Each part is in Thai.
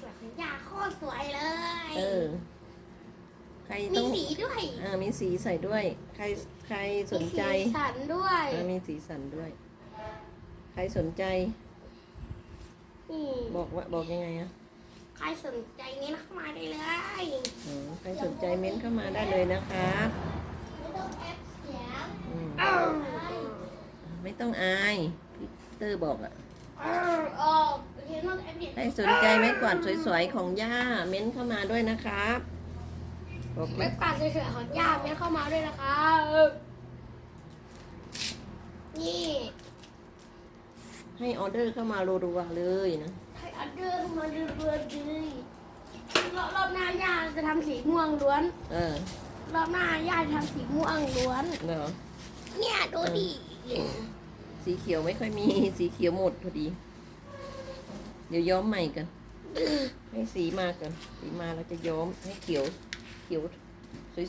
สวยของยาโคตรสวยเลย เออ ใครมีต้องสีด้วยอ่ามีสีใส่ด้วย ใครใครสนใจมีสีสันด้วยอ่ามีสีสันด้วย ใครสนใจ นี่บอกว่าบอกยังไงอะใครสนใจนี้เข้ามาได้เลยอ๋อใครสนใจเม้นเข้ามาได้เลยนะครับไม่ต้องแอปเสียงอืมอ้าวไม่ต้องอายพี่เตอร์บอกอะอ้าวออก เห็นว่าแอปเดียใครสนใจไม้กวาดสวยๆของย่าเม้นเข้ามาด้วยนะครับบอกไม่กวาดสวยๆของย่าไม่เข้ามาด้วยนะคะนี่ให้ออเดอร์เข้ามารัวๆเลยนะ ให้ออเดอร์เข้ามาเรื่อยๆเลยรอบรอบหน้าย่าจะทำสีม่วงล้วน เออ รอบหน้าย่าจะทำสีม่วงล้วนเหรอเนี่ยดูดิ สีเขียวไม่ค่อยมี สีเขียวหมดพอดี เดี๋ยวย้อมใหม่กัน ให้สีมากันสีมาเราจะย้อมให้เขียว เขียว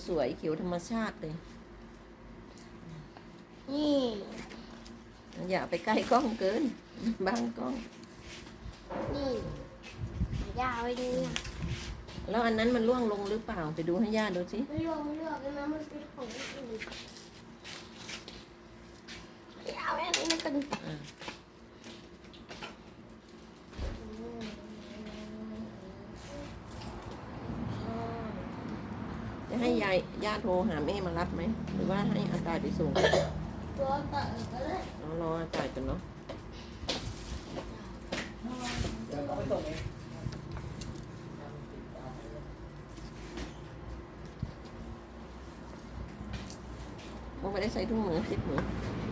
สวยๆเขียวธรรมชาติเลย นี่อย่าไปใกล้กล้องเกินบางกล้อง นี่ย่าไว้นี่นะแล้วอันนั้นมันร่วงลงหรือเปล่าไปดูให้ย่าดูสิไม่ลองเลือกนะมันเป็นของอื่นย่าไว้อันนี้กันอ่า จะให้ยายย่าโทรหาแม่มารับไหม หรือว่าให้อาตายไปส่งตัวต่อก็ได้เอารออาตายกันเนาะเดี๋ยวเขาไปส่งเองมึงไปได้ใส่ถุงมือซิปมือเออ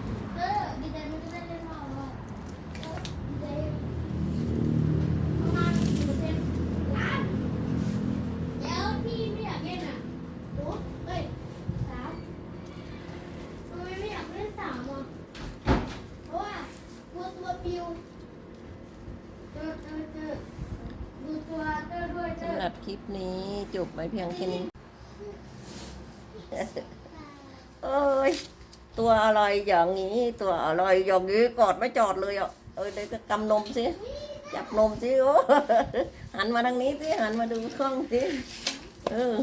ลิปนี้จบไว้เพียงแค่นี้ เอ้ย ตัวอะไรอย่างนี้ ตัวอะไรอย่างนี้กอดไม่จอดเลยอะ เออเดี๋ยวจะกำนมสิ จับนมสิโอ้หันมาทางนี้สิหันมาดูกล้องสิ เออ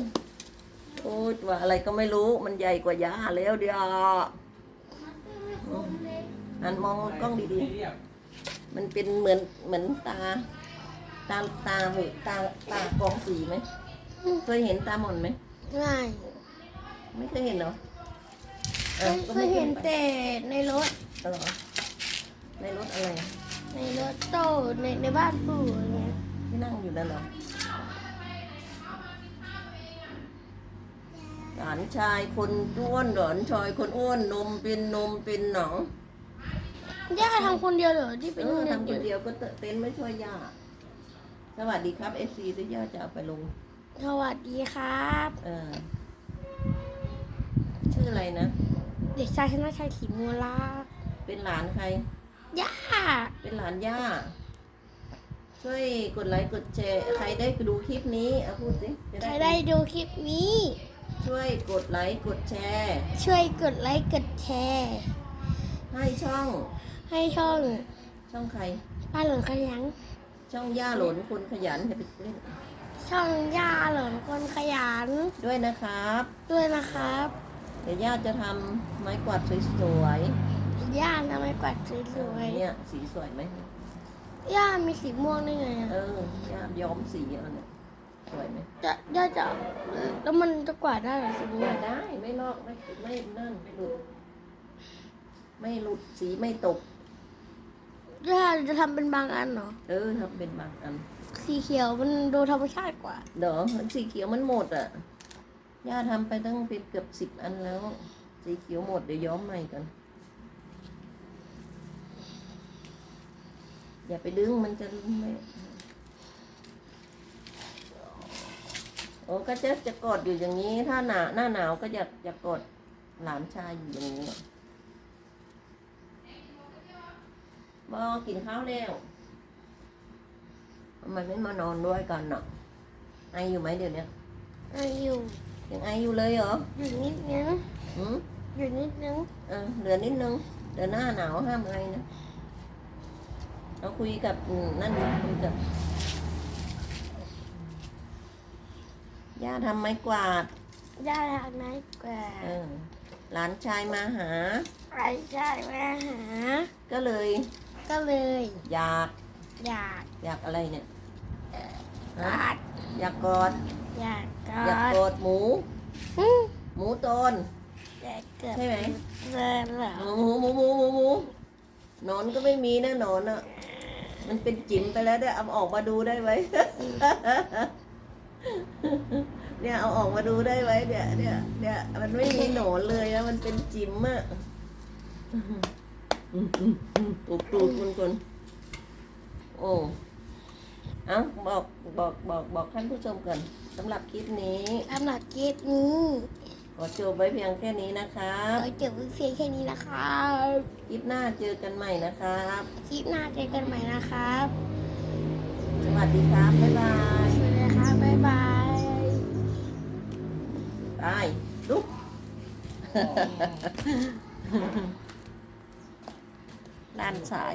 โอ้ยตัวอะไรก็ไม่รู้มันใหญ่กว่ายาแล้วเดียวหันมองกล้องดีๆ มันเป็นเหมือนเหมือนตา ตาตาเหมือนตาตากองสีไหมเคยเห็นตาหม่อนไหมไม่ไม่เคยเห็นเหรอออก็เคไม่ยเห็นไปแต่ในรถเหรอในรถอะไรในรถโต้ในในบ้านปู่อะไรเงี้ยที่นั่งอยู่นั่นเหรอหลานชายคนอ้วนหลานชายคนอ้วนนมเป็นนมเป็นหนอง ย่าทำคนเดียวเหรอที่เอเป็นอเด็กทำคนเดียวก็เต้นไม่ช่วยย่า สวัสดีครับเอฟซีที่ย่าจะเอาไปลง สวัสดีครับ เออ ชื่ออะไรนะ เด็กชายชนะชัยขีมูลาเป็นหลานใคร ย่า เป็นหลานย่า ช่วยกดไลค์กดแชร์ใครได้ดูคลิปนี้เอาพูดสิจะใครได้ดูคลิปนี้ ช่วยกดไลค์กดแชร์ ช่วยกดไลค์กดแชร์ ให้ช่อง ให้ช่อง ช่องใคร ป้าหลงขยัน ช่องย่าหลนคนขยันจะไปเล่นช่องย่าหลงคนขยัน ด้วยนะครับ ด้วยนะครับ เดี๋ยวย่าจะทำไม้กวาดสวยย่าทำไมกวาดสๆวยเนี่ยสีสวยไหมๆย่ามีสีม่วงได้ไงอะเออย่าย้อมสีเอาเนี่ยสวยไหมจะย่าจะแล้วมันจะกวาดได้เหรอสีม่วย่างได้ไม่ลอกไม่ไม่นั่นไม่หลุด ไม่หลุดสีไม่ตก ย่าจะทำเป็นบางอันเหรอ เออทำเป็นบางอัน สีเขียวมันดูธรรมชาติกว่า เดี๋ยวมันสีเขียวมันหมดอะ ย่าทำไปตั้งเป็นเกือบสิบอันแล้ว สีเขียวหมดเดี๋ยวย้อมใหม่กัน อย่าไปดึงมันจะไม่โอ้ก็จะจะกอดอยู่อย่างนี้ ถ้าหนาหน้าหนาวก็อยากอยากกอดหลานชายอยู่อย่างนี้ บอกินข้าวแล้วทำไมไม่มานอนด้วยกันเนาะไออยู่ไหมเดี๋ยวนี้อาอยู่ยังไออยู่เลยเหรออยู่นิดนึงอืมอยู่นิดนึงเออเหลือนิดนึงเดี๋ยวหน้าหนาวห้ามไอนะเราคุยกับอืมนั่นอยู่คุยกับาทำไม้กวาดย่าอยากได้กว่าเออหลานชายมาหาไอ้ชายมาหา ก็เลย ก็เลย อยากอยากอยากอะไรเนี่ยกฮะอดอยากกอด อยากกอยากอดกอดหมู อืมหมูตน อยากเกิดใช่ไหมเดินเหรอหมูหมูหมูหมูหมูหนอนก็ไม่มีนะหนอนอะ มันเป็นจิ๋มไปแล้วเนี่ยเอาออกมาดูได้ไหม เนี่ยเอาออกมาดูได้ไหมเนี่ยเนี่ยเนี่ยมันไม่มีหนอนเลยนะมันเป็นจิ๋มอะ ตูดตูดคุณคนโอ้เอ้าบอกบอกบอกบอกท่านผู้ชมก่อนสำหรับคลิปนี้สำหรับคลิปนี้ขอจบไว้เพียงแค่นี้นะครับเราจบเพียงแค่นี้นะครับคลิปหน้าเจอกันใหม่นะครับคลิปหน้าเจอกันใหม่นะครับ สวัสดีครับบ๊ายบายสวัสดีครับบ๊ายบายไปลุก ด้านซ้าย